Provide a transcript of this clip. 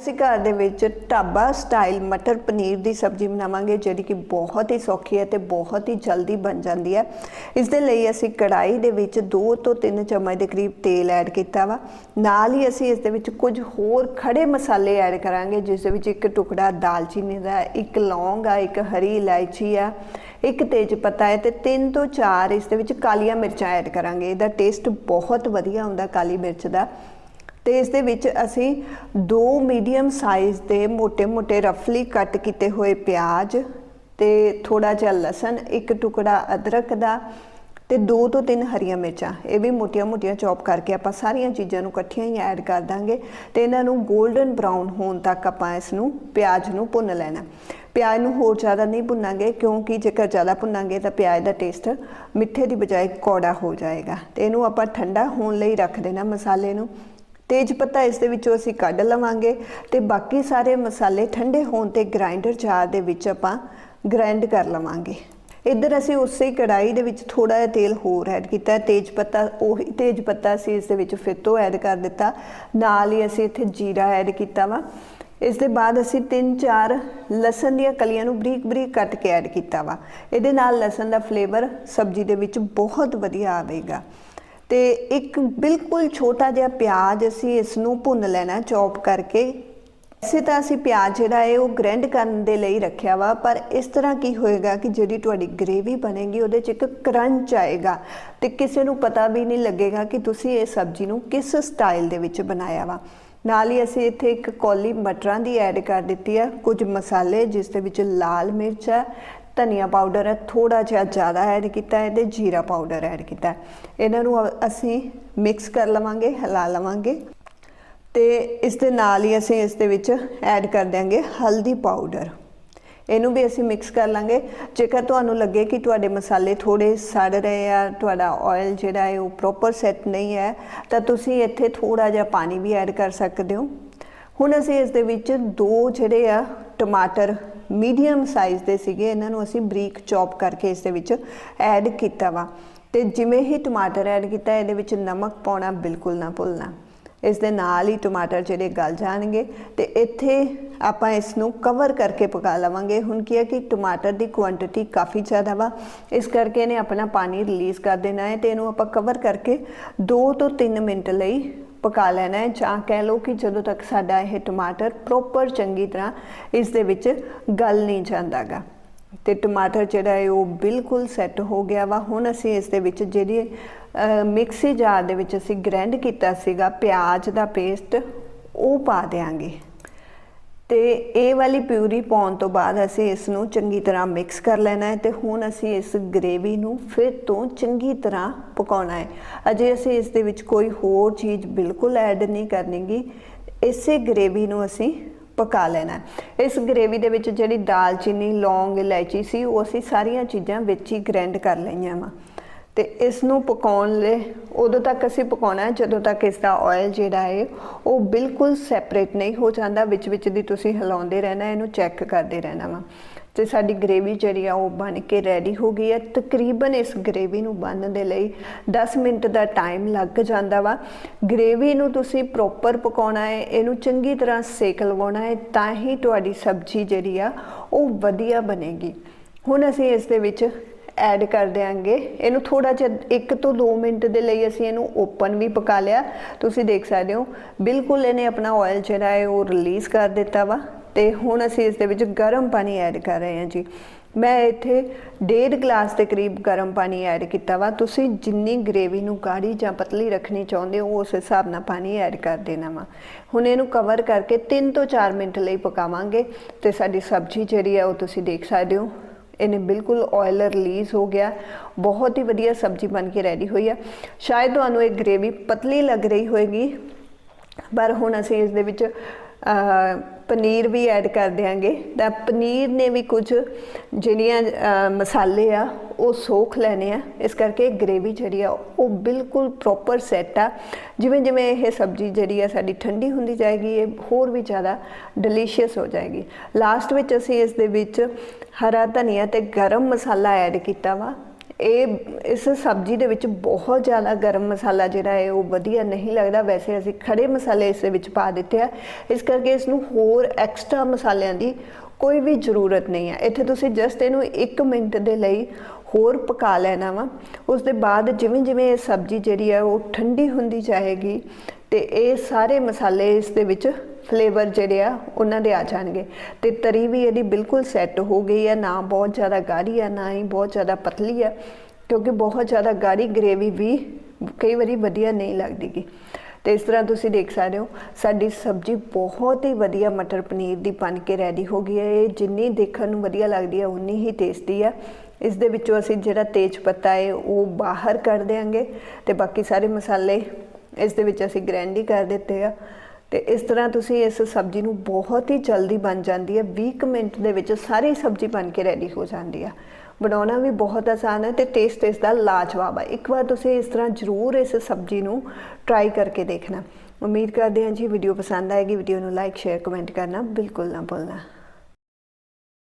ਅਸੀਂ ਘਰ ਦੇ ਵਿੱਚ ਢਾਬਾ ਸਟਾਈਲ ਮਟਰ ਪਨੀਰ ਦੀ ਸਬਜ਼ੀ ਬਣਾਵਾਂਗੇ, ਜਿਹੜੀ ਕਿ ਬਹੁਤ ਹੀ ਸੌਖੀ ਹੈ ਤੇ ਬਹੁਤ ਹੀ ਜਲਦੀ ਬਣ ਜਾਂਦੀ ਹੈ। ਇਸ ਦੇ ਲਈ ਅਸੀਂ ਕੜਾਈ ਦੇ ਵਿੱਚ 2 ਤੋਂ 3 ਚਮਚ ਦੇ ਕਰੀਬ ਤੇਲ ਐਡ ਕੀਤਾ ਵਾ। ਨਾਲ ਹੀ ਅਸੀਂ ਇਸ ਦੇ ਵਿੱਚ ਕੁਝ ਹੋਰ ਖੜੇ ਮਸਾਲੇ ਐਡ ਕਰਾਂਗੇ, ਜਿਸ ਦੇ ਵਿੱਚ ਇੱਕ ਟੁਕੜਾ ਦਾਲਚੀਨੀ ਦਾ, ਇੱਕ ਲੌਂਗ ਆ, ਇੱਕ ਹਰੀ ਇਲਾਇਚੀ ਆ, ਇੱਕ ਤੇਜ ਪੱਤਾ ਹੈ ਤੇ 3 ਤੋਂ 4 ਇਸ ਦੇ ਵਿੱਚ ਕਾਲੀਆਂ ਮਿਰਚਾਂ ਐਡ ਕਰਾਂਗੇ। ਇਹਦਾ ਟੇਸਟ ਬਹੁਤ ਵਧੀਆ ਹੁੰਦਾ ਕਾਲੀ ਮਿਰਚ ਦਾ। ਤੇ ਇਸ ਦੇ ਵਿੱਚ ਅਸੀਂ ਦੋ ਮੀਡੀਅਮ ਸਾਈਜ਼ ਦੇ ਮੋٹے-ਮੋਟੇ ਰਫਲੀ ਕੱਟ ਕੀਤੇ ਹੋਏ ਪਿਆਜ਼ ਤੇ ਥੋੜਾ ਜਿਹਾ ਲਸਣ, ਇੱਕ ਟੁਕੜਾ ਅਦਰਕ ਦਾ ਤੇ ਦੋ ਤੋਂ ਤਿੰਨ ਹਰੀਆਂ ਮਿਰਚਾਂ। ਇਹ ਵੀ ਮੋਟੀਆਂ-ਮੋਟੀਆਂ ਚੌਪ ਕਰਕੇ ਆਪਾਂ ਸਾਰੀਆਂ ਚੀਜ਼ਾਂ ਨੂੰ ਇਕੱਠੀਆਂ ਹੀ ਐਡ ਕਰ ਦਾਂਗੇ ਤੇ ਇਹਨਾਂ ਨੂੰ 골ਡਨ ਬ੍ਰਾਊਨ ਹੋਣ ਤੱਕ ਆਪਾਂ ਇਸ ਨੂੰ ਪਿਆਜ਼ ਨੂੰ ਭੁੰਨ ਲੈਣਾ। ਪਿਆਜ਼ ਨੂੰ ਹੋਰ ਜ਼ਿਆਦਾ ਨਹੀਂ ਭੁੰਨਾਂਗੇ ਕਿਉਂਕਿ ਜੇਕਰ ਜ਼ਿਆਦਾ ਭੁੰਨਾਂਗੇ ਤਾਂ ਪਿਆਜ਼ ਦਾ ਟੇਸਟ ਮਿੱਠੇ ਦੀ ਬਜਾਏ ਕੌੜਾ ਹੋ ਜਾਏਗਾ। ਤੇ ਇਹਨੂੰ ਆਪਾਂ ਠੰਡਾ ਹੋਣ ਲਈ ਰੱਖ ਦੇਣਾ ਮਸਾਲੇ ਨੂੰ। ਤੇਜ ਪੱਤਾ ਇਸ ਦੇ ਵਿੱਚੋਂ ਅਸੀਂ ਕੱਢ ਲਵਾਂਗੇ ਤੇ ਬਾਕੀ ਸਾਰੇ ਮਸਾਲੇ ਠੰਡੇ ਹੋਣ ਤੇ ਗ੍ਰਾਈਂਡਰ ਜਾਰ ਦੇ ਵਿੱਚ ਆਪਾਂ ਗ੍ਰਾਈਂਡ ਕਰ ਲਵਾਂਗੇ। ਇੱਧਰ ਅਸੀਂ ਉਸੇ ਹੀ ਕੜਾਈ ਦੇ ਵਿੱਚ ਥੋੜਾ ਜਿਹਾ ਤੇਲ ਹੋਰ ਐਡ ਕੀਤਾ। ਤੇਜ ਪੱਤਾ, ਉਹੀ ਤੇਜ ਪੱਤਾ ਅਸੀਂ ਇਸ ਦੇ ਵਿੱਚ ਫਿਰ ਤੋਂ ਐਡ ਕਰ ਦਿੱਤਾ। ਨਾਲ ਹੀ ਅਸੀਂ ਇੱਥੇ ਜੀਰਾ ਐਡ ਕੀਤਾ ਵਾ। ਇਸ ਦੇ ਬਾਅਦ ਅਸੀਂ 3-4 ਲਸਣ ਦੀਆਂ ਕਲੀਆਂ ਨੂੰ ਬਰੀਕ ਬਰੀਕ ਕੱਟ ਕੇ ਐਡ ਕੀਤਾ ਵਾ। ਇਹਦੇ ਨਾਲ ਲਸਣ ਦਾ ਫਲੇਵਰ ਸਬਜ਼ੀ ਦੇ ਵਿੱਚ ਬਹੁਤ ਵਧੀਆ ਆਵੇਗਾ। ਤੇ ਇੱਕ ਬਿਲਕੁਲ ਛੋਟਾ ਜਿਹਾ ਪਿਆਜ਼ ਅਸੀਂ ਇਸ ਨੂੰ ਭੁੰਨ ਲੈਣਾ, ਚੌਪ ਕਰਕੇ। ਇਸੇ ਤਾਂ ਅਸੀਂ ਪਿਆਜ਼ ਜਿਹੜਾ ਹੈ, ਉਹ ਗ੍ਰੈਂਡ ਕਰਨ ਦੇ ਲਈ ਰੱਖਿਆ ਵਾ, ਪਰ ਇਸ ਤਰ੍ਹਾਂ ਕੀ ਹੋਏਗਾ ਕਿ ਜਿਹੜੀ ਤੁਹਾਡੀ ਗ੍ਰੇਵੀ ਬਣੇਗੀ, ਉਹਦੇ 'ਚ ਇੱਕ ਕਰੰਚ ਆਏਗਾ ਤੇ ਕਿਸੇ ਨੂੰ ਪਤਾ ਵੀ ਨਹੀਂ ਲੱਗੇਗਾ ਕਿ ਤੁਸੀਂ ਇਹ ਸਬਜ਼ੀ ਨੂੰ ਕਿਸ ਸਟਾਈਲ ਦੇ ਵਿੱਚ ਬਣਾਇਆ ਵਾ। ਨਾਲ ਹੀ ਅਸੀਂ ਇੱਥੇ ਇੱਕ ਕੌਲੀ ਮਟਰਾਂ ਦੀ ਐਡ ਕਰ ਦਿੱਤੀ ਹੈ ਕੁਝ ਮਸਾਲੇ ਜਿਸ ਦੇ ਵਿੱਚ ਲਾਲ ਮਿਰਚ ਹੈ ਧਨੀਆ ਪਾਊਡਰ ਹੈ ਥੋੜਾ ਜਿਹਾ ਜ਼ਿਆਦਾ ਐਡ ਕੀਤਾ ਹੈ ਤੇ ਜੀਰਾ ਪਾਊਡਰ ਐਡ ਕੀਤਾ ਇਹਨਾਂ ਨੂੰ ਅਸੀਂ ਮਿਕਸ ਕਰ ਲਵਾਂਗੇ, ਹਿਲਾ ਲਵਾਂਗੇ ਤੇ ਇਸ ਦੇ ਨਾਲ ਹੀ ਅਸੀਂ ਇਸ ਦੇ ਵਿੱਚ ਐਡ ਕਰ ਦਿਆਂਗੇ ਹਲਦੀ ਪਾਊਡਰ ਇਹਨੂੰ ਵੀ ਅਸੀਂ ਮਿਕਸ ਕਰ ਲਾਂਗੇ। ਜੇਕਰ ਤੁਹਾਨੂੰ ਲੱਗੇ ਕਿ ਤੁਹਾਡੇ ਮਸਾਲੇ ਥੋੜੇ ਸੜ ਰਹੇ ਆ, ਤੁਹਾਡਾ ਆਇਲ ਜਿਹੜਾ ਹੈ ਉਹ ਪ੍ਰੋਪਰ ਸੈੱਟ ਨਹੀਂ ਹੈ, ਤਾਂ ਤੁਸੀਂ ਇੱਥੇ ਥੋੜਾ ਜਿਹਾ ਪਾਣੀ ਵੀ ਐਡ ਕਰ ਸਕਦੇ ਹੋ। ਹੁਣ ਅਸੀਂ ਇਸ ਦੇ ਵਿੱਚ ਦੋ ਜਿਹੜੇ ਆ ਟਮਾਟਰ ਮੀਡੀਅਮ ਸਾਈਜ਼ ਦੇ ਸੀਗੇ, ਇਹਨਾਂ ਨੂੰ ਅਸੀਂ ਬਰੀਕ ਚੌਪ ਕਰਕੇ ਇਸ ਦੇ ਵਿੱਚ ਐਡ ਕੀਤਾ ਵਾ। ਤੇ ਜਿਵੇਂ ਹੀ ਟਮਾਟਰ ਐਡ ਕੀਤਾ, ਇਹਦੇ ਵਿੱਚ ਨਮਕ ਪਾਉਣਾ ਬਿਲਕੁਲ ਨਾ ਭੁੱਲਣਾ। ਇਸ ਦੇ ਨਾਲ ਹੀ ਟਮਾਟਰ ਜਿਹੜੇ ਗਲ ਜਾਣਗੇ ਤੇ ਇੱਥੇ ਆਪਾਂ ਇਸ ਨੂੰ ਕਵਰ ਕਰਕੇ ਪਕਾ ਲਵਾਂਗੇ। ਹੁਣ ਕੀ ਹੈ ਕਿ ਟਮਾਟਰ ਦੀ ਕੁਆਂਟੀਟੀ ਕਾਫੀ ਜ਼ਿਆਦਾ ਵਾ। ਇਸ ਕਰਕੇ ਇਹਨੇ ਆਪਣਾ ਪਾਣੀ ਰਿਲੀਜ਼ ਕਰ ਦੇਣਾ ਹੈ ਤੇ ਇਹਨੂੰ ਆਪਾਂ ਕਵਰ ਕਰਕੇ 2 ਤੋਂ 3 ਮਿੰਟ ਲਈ ਪਕਾ ਲੈਣਾ ਹੈ ਜਾਂ ਕਹਿ ਲਓ ਕਿ ਜਦੋਂ ਤੱਕ ਸਾਡਾ ਇਹ ਟਮਾਟਰ ਪ੍ਰੋਪਰ ਚੰਗੀ ਤਰ੍ਹਾਂ ਇਸ ਦੇ ਵਿੱਚ ਗਲ ਨਹੀਂ ਜਾਂਦਾਗਾ। ਤੇ ਟਮਾਟਰ ਜਿਹੜਾ ਹੈ ਉਹ ਬਿਲਕੁਲ ਸੈੱਟ ਹੋ ਗਿਆ ਵਾ। ਹੁਣ ਅਸੀਂ ਇਸ ਦੇ ਵਿੱਚ ਜਿਹੜੀ ਮਿਕਸੀ ਜਾਰ ਦੇ ਵਿੱਚ ਅਸੀਂ ਗ੍ਰੈਂਡ ਕੀਤਾ ਸੀਗਾ, ਪਿਆਜ਼ ਦਾ ਪੇਸਟ ਉਹ ਪਾ ਦੇਾਂਗੇ ਤੇ ਇਹ ਵਾਲੀ ਪਿਊਰੀ ਪਾਉਣ ਤੋਂ ਬਾਅਦ ਅਸੀਂ ਇਸ ਨੂੰ ਚੰਗੀ ਤਰ੍ਹਾਂ ਮਿਕਸ ਕਰ ਲੈਣਾ ਹੈ ਤੇ ਹੁਣ ਅਸੀਂ ਇਸ ਗ੍ਰੇਵੀ ਨੂੰ ਫਿਰ ਤੋਂ ਚੰਗੀ ਤਰ੍ਹਾਂ ਪਕਾਉਣਾ ਹੈ। ਅਜੇ ਅਸੀਂ ਇਸ ਦੇ ਵਿੱਚ ਕੋਈ ਹੋਰ ਚੀਜ਼ ਬਿਲਕੁਲ ਐਡ ਨਹੀਂ ਕਰਨੀਗੀ ਇਸੇ ਗ੍ਰੇਵੀ ਨੂੰ ਅਸੀਂ ਪਕਾ ਲੈਣਾ ਇਸ ਗ੍ਰੇਵੀ ਦੇ ਵਿੱਚ ਜਿਹੜੀ ਦਾਲਚੀਨੀ, ਲੌਂਗ, ਇਲਾਇਚੀ ਸੀ, ਉਹ ਅਸੀਂ ਸਾਰੀਆਂ ਚੀਜ਼ਾਂ ਵਿੱਚ ਹੀ ਗ੍ਰੈਂਡ ਕਰ ਲਈਆਂ ਵਾ। ਤੇ ਇਸ ਨੂੰ ਪਕਾਉਣ ਲਈ ਉਦੋਂ ਤੱਕ ਅਸੀਂ ਪਕਾਉਣਾ ਹੈ, ਜਦੋਂ ਤੱਕ ਇਸ ਦਾ ਆਇਲ ਜਿਹੜਾ ਹੈ, ਉਹ ਬਿਲਕੁਲ ਸੈਪਰੇਟ ਨਹੀਂ ਹੋ ਜਾਂਦਾ, ਵਿੱਚ ਵਿੱਚ ਦੀ ਤੁਸੀਂ ਹਿਲਾਉਂਦੇ ਰਹਿਣਾ, ਇਹਨੂੰ ਚੈੱਕ ਕਰਦੇ ਰਹਿਣਾ ਵਾ। ਤੇ ਸਾਡੀ ਗ੍ਰੇਵੀ ਜਿਹੜੀ ਆ, ਉਹ ਬਣ ਕੇ ਰੈਡੀ ਹੋ ਗਈ ਹੈ। ਤਕਰੀਬਨ ਇਸ ਗ੍ਰੇਵੀ ਨੂੰ ਬਣਨ ਦੇ ਲਈ 10 ਮਿੰਟ ਦਾ ਟਾਈਮ ਲੱਗ ਜਾਂਦਾ ਵਾ। ਗ੍ਰੇਵੀ ਨੂੰ ਤੁਸੀਂ ਪ੍ਰੋਪਰ ਪਕਾਉਣਾ ਹੈ, ਇਹਨੂੰ ਚੰਗੀ ਤਰ੍ਹਾਂ ਸੇਕ ਲਵਾਉਣਾ ਹੈ, ਤਾਂ ਹੀ ਤੁਹਾਡੀ ਸਬਜ਼ੀ ਜਿਹੜੀ ਆ, ਉਹ ਵਧੀਆ ਬਣੇਗੀ। ਹੁਣ ਅਸੀਂ ਇਸ ਦੇ ਵਿੱਚ ਐਡ ਕਰ ਦੇਾਂਗੇ ਇਹਨੂੰ ਥੋੜਾ ਜਿਹਾ 1 ਤੋਂ 2 ਮਿੰਟ ਦੇ ਲਈ ਅਸੀਂ ਇਹਨੂੰ ਓਪਨ ਵੀ ਪਕਾ ਲਿਆ। ਤੁਸੀਂ ਦੇਖ ਸਕਦੇ ਹੋ, ਬਿਲਕੁਲ ਇਹਨੇ ਆਪਣਾ ਆਇਲ ਜਿਹੜਾ ਹੈ ਉਹ ਰਿਲੀਜ਼ ਕਰ ਦਿੱਤਾ ਵਾ। ਤੇ ਹੁਣ ਅਸੀਂ ਇਸ ਦੇ ਵਿੱਚ ਗਰਮ ਪਾਣੀ ਐਡ ਕਰ ਰਹੇ ਹਾਂ ਜੀ। ਮੈਂ ਇੱਥੇ ਡੇਢ ਗਲਾਸ ਦੇ ਕਰੀਬ ਗਰਮ ਪਾਣੀ ਐਡ ਕੀਤਾ ਵਾ। ਤੁਸੀਂ ਜਿੰਨੀ ਗ੍ਰੇਵੀ ਨੂੰ ਗਾੜੀ ਜਾਂ ਪਤਲੀ ਰੱਖਣੀ ਚਾਹੁੰਦੇ ਹੋ, ਉਸ ਹਿਸਾਬ ਨਾਲ ਪਾਣੀ ਐਡ ਕਰ ਦੇਣਾ ਵਾ। ਹੁਣ ਇਹਨੂੰ ਕਵਰ ਕਰਕੇ 3 ਤੋਂ 4 ਮਿੰਟ ਲਈ ਪਕਾਵਾਂਗੇ। ਤੇ ਸਾਡੀ ਸਬਜ਼ੀ ਜਿਹੜੀ ਆ ਉਹ ਤੁਸੀਂ ਦੇਖ ਸਕਦੇ ਹੋ ਇਹਨੇ ਬਿਲਕੁਲ ਆਇਲ ਰਿਲੀਜ਼ ਹੋ ਗਿਆ। ਬਹੁਤ ਹੀ ਵਧੀਆ ਸਬਜ਼ੀ ਬਣ ਕੇ ਰੈਡੀ ਹੋਈ ਆ। ਸ਼ਾਇਦ ਤੁਹਾਨੂੰ ਇਹ ਗ੍ਰੇਵੀ ਪਤਲੀ ਲੱਗ ਰਹੀ ਹੋਏਗੀ, ਪਰ ਹੁਣ ਅਸੀਂ ਇਸ ਦੇ ਵਿੱਚ ਪਨੀਰ ਵੀ ਐਡ ਕਰ ਦਿਆਂਗੇ। ਤਾਂ ਪਨੀਰ ਨੇ ਵੀ ਕੁਝ ਜਿਹੜੀਆਂ ਮਸਾਲੇ ਆ, ਉਹ ਸੋਖ ਲੈਣੇ ਆ। ਇਸ ਕਰਕੇ ਗ੍ਰੇਵੀ ਜਿਹੜੀ ਆ, ਉਹ ਬਿਲਕੁਲ ਪ੍ਰੋਪਰ ਸੈੱਟ ਆ। ਜਿਵੇਂ ਜਿਵੇਂ ਇਹ ਸਬਜ਼ੀ ਜਿਹੜੀ ਆ ਸਾਡੀ ਠੰਡੀ ਹੁੰਦੀ ਜਾਏਗੀ, ਇਹ ਹੋਰ ਵੀ ਜ਼ਿਆਦਾ ਡਿਲੀਸ਼ੀਅਸ ਹੋ ਜਾਏਗੀ। ਲਾਸਟ ਵਿੱਚ ਅਸੀਂ ਇਸ ਦੇ ਵਿੱਚ ਹਰਾ ਧਨੀਆ ਤੇ ਗਰਮ ਮਸਾਲਾ ਐਡ ਕੀਤਾ ਵਾ। ਇਹ, ਇਸ ਸਬਜ਼ੀ ਦੇ ਵਿੱਚ ਬਹੁਤ ਜ਼ਿਆਦਾ ਗਰਮ ਮਸਾਲਾ ਜਿਹੜਾ ਹੈ, ਉਹ ਵਧੀਆ ਨਹੀਂ ਲੱਗਦਾ। ਵੈਸੇ ਅਸੀਂ ਖੜੇ ਮਸਾਲੇ ਇਸ ਦੇ ਵਿੱਚ ਪਾ ਦਿੱਤੇ ਆ। ਇਸ ਕਰਕੇ ਇਸ ਨੂੰ ਹੋਰ ਐਕਸਟਰਾ ਮਸਾਲਿਆਂ ਦੀ ਕੋਈ ਵੀ ਜ਼ਰੂਰਤ ਨਹੀਂ ਹੈ। ਇੱਥੇ ਤੁਸੀਂ ਜਸਟ ਇਹਨੂੰ 1 ਮਿੰਟ ਦੇ ਲਈ ਹੋਰ ਪਕਾ ਲੈਣਾ ਵਾ। ਉਸ ਦੇ ਬਾਅਦ ਜਿਵੇਂ ਜਿਵੇਂ ਇਹ ਸਬਜ਼ੀ ਜਿਹੜੀ ਹੈ, ਉਹ ਠੰਡੀ ਹੁੰਦੀ ਜਾਏਗੀ ਤੇ ਇਹ ਸਾਰੇ ਮਸਾਲੇ ਇਸ ਦੇ ਵਿੱਚ ਫਲੇਵਰ ਜਿਹੜੇ ਆ, ਉਹਨਾਂ ਦੇ ਆ ਜਾਣਗੇ। ਤੇ ਤਰੀ ਵੀ ਇਹਦੀ ਬਿਲਕੁਲ ਸੈੱਟ ਹੋ ਗਈ ਹੈ, ਨਾ ਬਹੁਤ ਜ਼ਿਆਦਾ ਗਾੜੀ ਹੈ ਨਾ ਹੀ ਬਹੁਤ ਜ਼ਿਆਦਾ ਪਤਲੀ ਹੈ ਕਿਉਂਕਿ ਬਹੁਤ ਜ਼ਿਆਦਾ ਗਾੜੀ ਗ੍ਰੇਵੀ ਵੀ ਕਈ ਵਾਰੀ ਵਧੀਆ ਨਹੀਂ ਲੱਗਦੀਗੀ। ਤੇ ਇਸ ਤਰ੍ਹਾਂ ਤੁਸੀਂ ਦੇਖ ਸਕਦੇ ਹੋ, ਸਾਡੀ ਸਬਜ਼ੀ ਬਹੁਤ ਹੀ ਵਧੀਆ ਮਟਰ ਪਨੀਰ ਦੀ ਬਣ ਕੇ ਰੈਡੀ ਹੋ ਗਈ ਹੈ। ਇਹ ਜਿੰਨੀ ਦੇਖਣ ਨੂੰ ਵਧੀਆ ਲੱਗਦੀ ਹੈ, ਉਨੀ ਹੀ ਟੇਸਟੀ ਹੈ ਇਸ ਦੇ ਵਿੱਚੋਂ ਅਸੀਂ ਜਿਹੜਾ ਤੇਜ ਪੱਤਾ ਹੈ, ਉਹ ਬਾਹਰ ਕੱਢ ਦੇਾਂਗੇ ਤੇ ਬਾਕੀ ਸਾਰੇ ਮਸਾਲੇ ਇਸ ਦੇ ਵਿੱਚ ਅਸੀਂ ਗ੍ਰੈਂਡ ਹੀ ਕਰ ਦਿੱਤੇ ਆ। ਤੇ ਇਸ ਤਰ੍ਹਾਂ ਤੁਸੀਂ ਇਸ ਸਬਜ਼ੀ ਨੂੰ ਬਹੁਤ ਹੀ ਜਲਦੀ ਬਣ ਜਾਂਦੀ ਹੈ। 20 ਮਿੰਟ ਦੇ ਵਿੱਚ ਸਾਰੀ ਸਬਜ਼ੀ ਬਣ ਕੇ ਰੈਡੀ ਹੋ ਜਾਂਦੀ ਆ। ਬਣਾਉਣਾ ਵੀ ਬਹੁਤ ਆਸਾਨ ਹੈ ਤੇ ਟੇਸਟ ਇਸ ਦਾ ਲਾਜਵਾਬ ਹੈ ਇੱਕ ਵਾਰ ਤੁਸੀਂ ਇਸ ਤਰ੍ਹਾਂ ਜ਼ਰੂਰ ਇਸ ਸਬਜ਼ੀ ਨੂੰ ਟਰਾਈ ਕਰਕੇ ਦੇਖਣਾ। ਉਮੀਦ ਕਰਦੇ ਹਾਂ ਜੀ ਵੀਡੀਓ ਪਸੰਦ ਆਏਗੀ। ਵੀਡੀਓ ਨੂੰ ਲਾਈਕ ਸ਼ੇਅਰ ਕਮੈਂਟ ਕਰਨਾ ਬਿਲਕੁਲ ਨਾ ਭੁੱਲਣਾ।